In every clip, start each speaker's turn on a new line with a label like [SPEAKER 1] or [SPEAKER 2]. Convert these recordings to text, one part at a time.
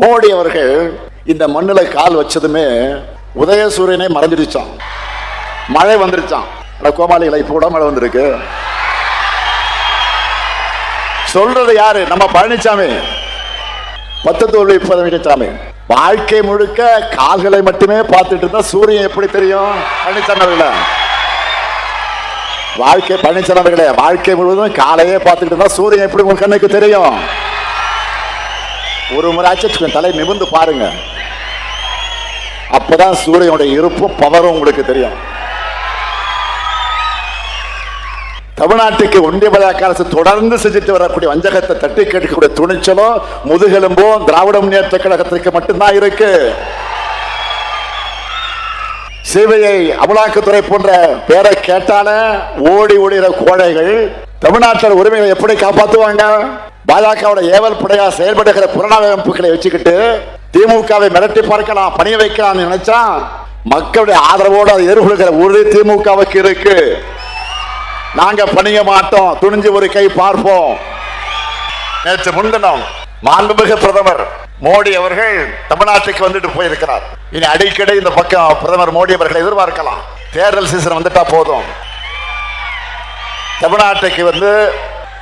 [SPEAKER 1] மோடி அவர்கள் இந்த மண்ணில் கால் வச்சதுமே உதயசூரியனை மறைஞ்சிருச்சான் மழை வந்துருச்சான் கோமாளிகளை இப்போ கூட மழை வந்திருக்கு. சொல்றது யாரு? நம்ம பழனிசாமி பத்து தோல்வி பழனிசாமி வாழ்க்கை முழுக்க கால்களை மட்டுமே பார்த்துட்டு இருந்தா சூரியன் எப்படி தெரியும்? பழனிசாமி வாழ்க்கை பழனிசாமி அவர்களே வாழ்க்கை முழுவதும் காலையே பார்த்துக்கிட்டு இருந்தா சூரியன் எப்படி உங்க கண்ணுக்கு தெரியும்? ஒரு முறையாச்சும் தலை நிமிர்ந்து பாருங்க. அப்பதான் சூரியனுடைய இருப்பும் பவரும் உங்களுக்கு தெரியும். தமிழ்நாட்டுக்கு ஒன்றிய பாஜக அரசு தொடர்ந்து செஞ்சுட்டு வரக்கூடிய வஞ்சகத்தை தட்டி கேட்கக்கூடிய துணிச்சலும் முதுகெலும்போ திராவிட முன்னேற்ற கழகத்திற்கு மட்டும்தான் இருக்கு. சிபிஐ அமலாக்கத்துறை போன்ற பேரை கேட்டால ஓடி ஓடுகிற கோழைகள் தமிழ்நாட்டில் உரிமைகளை எப்படி காப்பாற்றுவாங்க பாஜகவோட ஏவல் படையா செயல்படுகிற புறநானூறு அமைப்புகளை வச்சுக்கிட்டு திமுகவை மிரட்டி பார்க்கலாம் பணிய வைக்கலாம்னு நினைச்சா மக்களுடைய ஆதரவோடு அதை எதிர்கொள்கிற உறுதி திமுகவுக்கு இருக்கு. நாங்க பணிய மாட்டோம் துணிஞ்சு ஒரு கை பார்ப்போம். நேற்று முன்தினம் மாண்புமிகு பிரதமர் மோடி அவர்கள் தமிழ்நாட்டுக்கு வந்துட்டு போயிருக்கிறார். இனி அடிக்கடி இந்த பக்கம் பிரதமர் மோடி அவர்களை எதிர்பார்க்கலாம். தேர்தல் சீசன் வந்துட்டா போதும். தமிழ்நாட்டுக்கு வந்து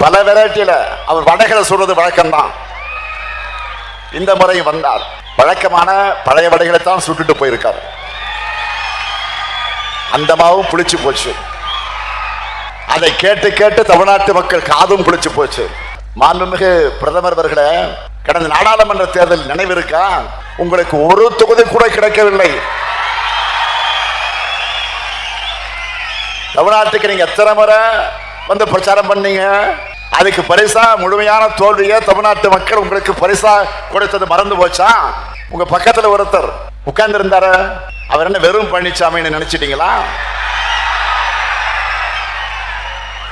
[SPEAKER 1] பல வெரைட்டியில அவர் வடைகளை சொல்றது வழக்கம்தான். இந்த முறை வந்தார். வழக்கமான பழைய வடைகளை தான் சுட்டுட்டு போயிருக்கார். அந்த மாவும் புளிச்சு போச்சு. அதை கேட்டு கேட்டு தமிழ்நாட்டு மக்கள் காதும் புளிச்சு போச்சு. மாண்புமிகு பிரதமர் அவர்களே கடந்த நாடாளுமன்ற தேர்தல் நினைவு இருக்கா உங்களுக்கு ஒரு தொகுதி கூட கிடைக்கவில்லை. தமிழ்நாட்டுக்கு நீங்க எத்தனை முறை வந்து பிரச்சாரம் பண்ணீங்க? அதுக்கு பரிசா முழுமையான தோல்வியை தமிழ்நாட்டு மக்கள் உங்களுக்கு பரிசா கொடுத்தது மறந்து போச்சா? உங்க பக்கத்துல ஒருத்தர் உட்கார்ந்து இருந்தாரு அவர் என்ன வெறும் பழனிசாமின்னு நினைச்சிட்டீங்களா?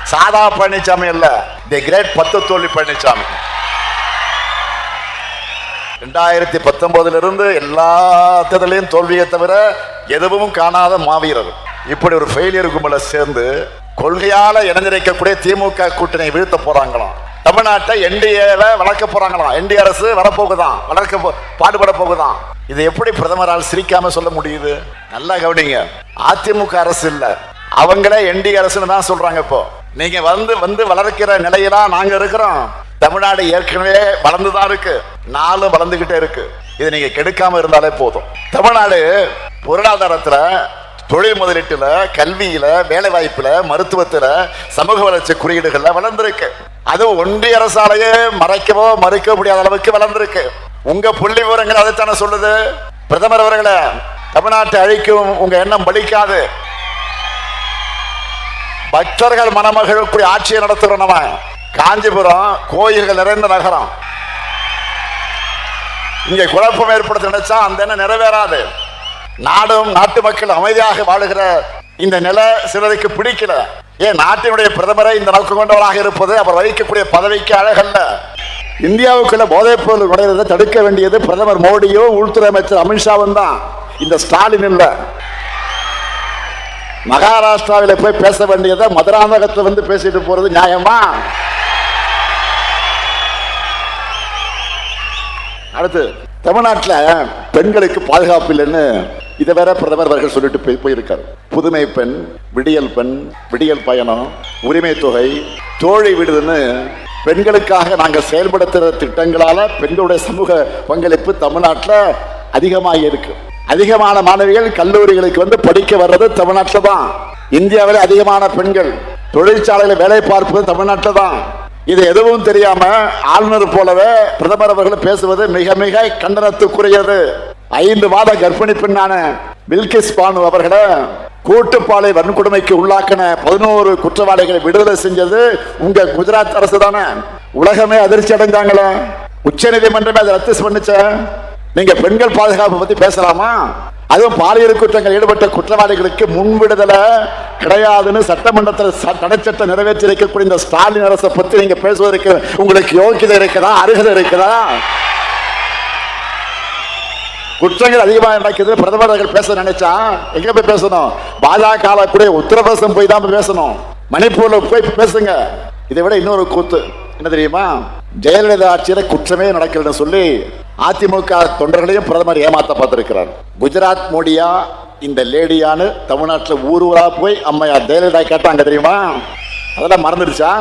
[SPEAKER 1] சாதா பழனிசாமி அல்ல தி கிரேட் பத்து தோல்வி பழனிசாமி ரெண்டாயிரத்தி பத்தொன்பதுல இருந்து எல்லா தேர்தலையும் தோல்வியை தவிர எதுவும் காணாத மாவீரர். இப்படி ஒரு ஃபெயிலியர் கும்பல சேர்ந்து கொள்கையால இணைஞ்சிருக்கக்கூடிய திமுக கூட்டணி வீழ்த்த போறாங்களாம் தமிழ்நாட்டை என்டிஏல வளர்க்க போறாங்களாம் என்டிஏ அரசு வரப்போகுதான் வளர்க்க போ- பாடுபட போகுதான் இது எப்படி பிரதமரால் சிரிக்காம சொல்ல முடியுது? நல்லா கவனிங்க. அதிமுக அரசு இல்ல. அவங்களே என்டி அரசுன்னு தான் சொல்றாங்க இப்போ. நீங்க வந்து வந்து வளர்க்கிற நிலையெல்லாம் நாங்க இருக்கிறோம். தமிழ்நாடு ஏற்கனவே வளர்ந்து தான் இருக்கு. நாளும் வளர்ந்துகிட்டே இருக்கு. இதை நீங்க கெடுக்காம இருந்தாலே போதும். தமிழ்நாடு பொருளாதாரத்துல தொழில் முதலீட்டுல கல்வியில வேலை வாய்ப்புல மருத்துவத்துல சமூக வளர்ச்சி குறியீடுகள்ல வளர்ந்திருக்கு. அது ஒன்றிய அரசாலேயே மறைக்கவோ மறுக்க முடியாத அளவுக்கு வளர்ந்திருக்கு. உங்க புள்ளி விவரங்கள் அதைத்தானே சொல்லுது? பிரதமர் அவர்களை தமிழ்நாட்டை அழிக்கும் உங்க எண்ணம் பலிக்காது. பக்தர்கள் மணமகளுக்குரிய ஆட்சியை நடத்துகிறோம் நம்ம. காஞ்சிபுரம் கோயில்கள் நிறைந்த நகரம். இங்க குழப்பம் ஏற்படுத்த நினைச்சா அந்த எண்ணம் நிறைவேறாது. நாடும் நாட்டு மக்கள் அமைதியாக வாழுகிற இந்த நிலை சிலருக்கு பிடிக்கல. ஏன் நாட்டினுடைய பிரதமரை இந்த நோக்கம் கொண்டவராக இருப்பது அவர் வகிக்கக்கூடிய பதவிக்கு அழகல்ல. இந்தியாவுக்குள்ள போதைப் பொருள் நுழைவதை தடுக்க வேண்டியது பிரதமர் மோடியோ உள்துறை அமைச்சர் அமித்ஷாவும் தான். இந்த ஸ்டாலின் இல்லை. மகாராஷ்டிராவில் போய் பேச வேண்டியதை மதுராந்தகத்தை வந்து பேசிட்டு போறது நியாயமா? அடுத்து தமிழ்நாட்டில் பெண்களுக்கு பாதுகாப்பு இல்லைன்னு இதை வேற பிரதமர் அவர்கள் சொல்லிட்டு போய் போயிருக்காரு. புதுமை பெண் விடியல் பெண் விடியல் பயணம் உரிமை தொகை தோழி விடுதுன்னு பெண்களுக்காக நாங்கள் செயல்படுத்துகிற திட்டங்களால பெண்களுடைய சமூக பங்களிப்பு தமிழ்நாட்டில் அதிகமாக இருக்கு. அதிகமான மாணவிகள் கல்லூரிகளுக்கு வந்து படிக்க வர்றது தமிழ்நாட்டில் தான். இந்தியாவில் அதிகமான பெண்கள் தொழிற்சாலையில் வேலை பார்ப்பது தமிழ்நாட்டில் தான். இது எதுவும் தெரியாம ஆளுநர் போலவே பிரதமர் அவர்கள் பேசுவது மிக மிக கண்டனத்துக்குரியது. ஐந்து மாத கர்ப்பிணி பெண்ணான பில்கிஸ் பானு அவர்களை கூட்டுப்பாலை வன்கொடுமைக்கு உள்ளாக்கின பதினோரு குற்றவாளிகளை விடுதலை செஞ்சது உங்க குஜராத் அரசு தானே. உலகமே அதிர்ச்சி அடைஞ்சாங்களே. உச்ச நீதிமன்றமே அதை ரத்து பண்ணுச்ச. நீங்க பெண்கள் பாதுகாப்பு பத்தி பேசலாமா? அதுவும் பாலியல் குற்றங்கள் ஈடுபட்ட குற்றவாளிகளுக்கு முன் விடுதலை கிடையாதுன்னு சட்டமன்றத்தில் ச- தடைச்சட்டம் நிறைவேற்றி இருக்கக்கூடிய இந்த ஸ்டாலின் அரசை பத்தி நீங்க பேசுவதற்கு உங்களுக்கு யோக்கியதை இருக்குதா அருகதை இருக்குதா? குற்றங்கள் அதிகமாக நடக்குது பிரதமர் அவர்கள் பேச நினைச்சா எங்க போய் பேசணும்? பாஜக கூட உத்தரப்பிரதேசம் போய் தான் போய் பேசணும். மணிப்பூர்ல போய் பேசுங்க. இதை விட இன்னொரு கூத்து. என்ன தெரியுமா? ஜெயலலிதா ஆட்சியில குற்றமே நடக்கலன்னு சொல்லி அதிமுக தொண்டர்களையும் பிரதமர் ஏமாத்த பார்த்திருக்கிறார். குஜராத் மோடியா இந்த லேடியான்னு தமிழ்நாட்டில் ஊர் ஊரா போய் அம்மையார் ஜெயலலிதா கேட்டாங்க தெரியுமா? அதெல்லாம் மறந்துடுச்சா?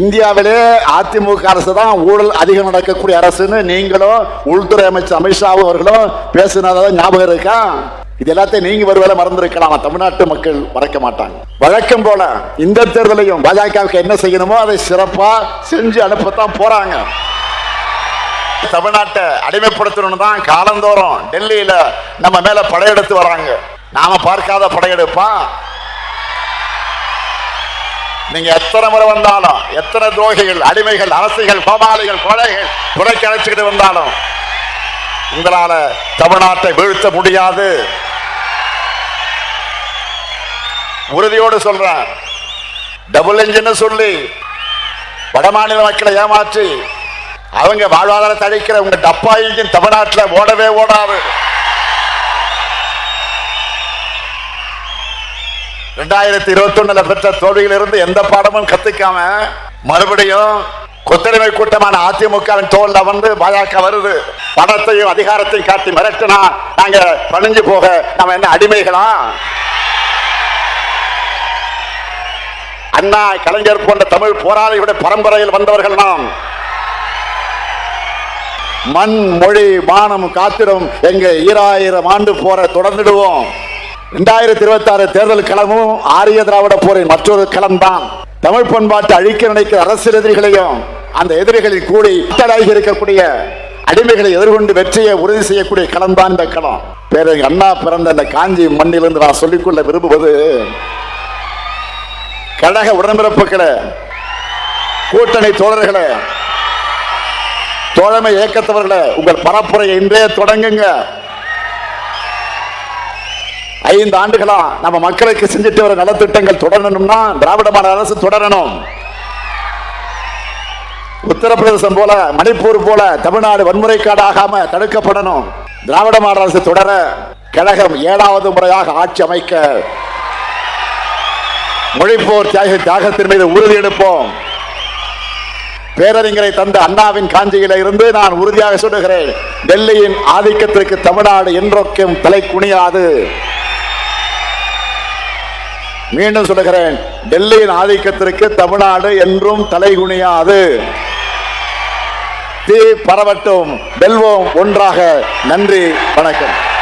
[SPEAKER 1] இந்தியாவிலே அதிமுக அரசு தான் ஊழல் அதிகம் நடக்கக்கூடிய அரசுன்னு நீங்களும் உள்துறை அமைச்சர் அமித்ஷா அவர்களும் பேசினதா ஞாபகம் இருக்கா? இது எல்லாத்தையும் நீங்க ஒருவேளை மறந்திருக்கலாம். தமிழ்நாட்டு மக்கள் மறக்க மாட்டாங்க. வழக்கம் போல இந்த தேர்தலையும் பாஜகவுக்கு என்ன செய்யணுமோ அதை சிறப்பா செஞ்சு அனுப்பத்தான் போறாங்க. தமிழ்நாட்டை அடிமைப்படுத்தணும்னு தான் காலந்தோறும் டெல்லியில நம்ம மேல படையெடுத்து வராங்க. நாம பார்க்காத படையெடுப்பா? நீங்க எத்தனை முறை வந்தாலும் எத்தனை துரோகிகள் அடிமைகள் அரசிகள் கோமாளிகள் கொலைகள் துறைக்கு அழைச்சிக்கிட்டு வந்தாலும் உங்களால தமிழ்நாட்டை வீழ்த்த முடியாது. உறுதியோடு சொல்றேன். டபுள் இன்ஜின் சொல்லி வடமாநில மக்களை ஏமாற்றி அவங்க வாழ்வாதாரத்தை அழிக்கிற உங்க டப்பா இன்ஜின் தமிழ்நாட்டில் ஓடவே ஓடாது. ரெண்டாயிரத்தி இருபத்தி ஒண்ணுல பெற்ற தோல்வியிலிருந்து எந்த பாடமும் கத்துக்காம மறுபடியும் கொத்தடிமை கூட்டமான அதிமுக தோல்ல வந்து பாஜக வருது. பணத்தையும் அதிகாரத்தையும் காட்டி மிரட்டினா நாங்க பணிஞ்சு போக நம்ம என்ன அடிமைகளா? அண்ணா கலைஞர் போன்ற தமிழ் போராளிகளுடைய பரம்பரையில் வந்தவர்கள் நாம். மண் மொழி மானம் காத்திடும். எங்க ஈராயிரம் ஆண்டு போற தொடர்ந்துடுவோம். இரண்டாயிரத்தி இருபத்தி ஆறு தேர்தல் களமும் ஆரிய திராவிட போரின் மற்றொரு களம் தான் தமிழ் பண்பாட்டை அழிக்க நினைக்கிற அரசியல் எதிரிகளையும் அந்த எதிரிகளில் கூடி அட்டடாகி இருக்கக்கூடிய அடிமைகளை எதிர்கொண்டு வெற்றியை உறுதி செய்யக்கூடிய களம் தான் இந்த களம். பேரறிஞர் அண்ணா பிறந்த இந்த காஞ்சி மண்ணிலிருந்து நான் சொல்லிக்கொள்ள விரும்புவது கழக உடன்பிறப்புகளை கூட்டணி தோழர்களே தோழமை இயக்கத்தவர்களை உங்கள் பரப்புரையை இன்றே தொடங்குங்க. ஐந்து ஆண்டுகளா நம்ம மக்களுக்கு செஞ்சுட்டு வர நலத்திட்டங்கள் தொடரணும்னா திராவிட மாடல் அரசு தொடரணும். உத்தரப்பிரதேசம் போல மணிப்பூர் போல தமிழ்நாடு வன்முறை காடாகாம தடுக்கப்படணும். திராவிட மாடல் அரசு தொடர கழகம் ஏழாவது முறையாக ஆட்சி அமைக்க. மொழிப்போர் தியாக தியாகத்தின் மீது உறுதி எடுப்போம். பேரறிஞரை தந்த அண்ணாவின் காஞ்சியில இருந்து நான் உறுதியாக சொல்லுகிறேன் டெல்லியின் ஆதிக்கத்திற்கு தமிழ்நாடு என்றொக்கும் தலை குனியாது. மீண்டும் சொல்லுகிறேன் டெல்லியின் ஆதிக்கத்திற்கு தமிழ்நாடு என்றும் தலைகுனியாது தீ பரவட்டும். வெல்வோம். ஒன்றாக நன்றி வணக்கம்.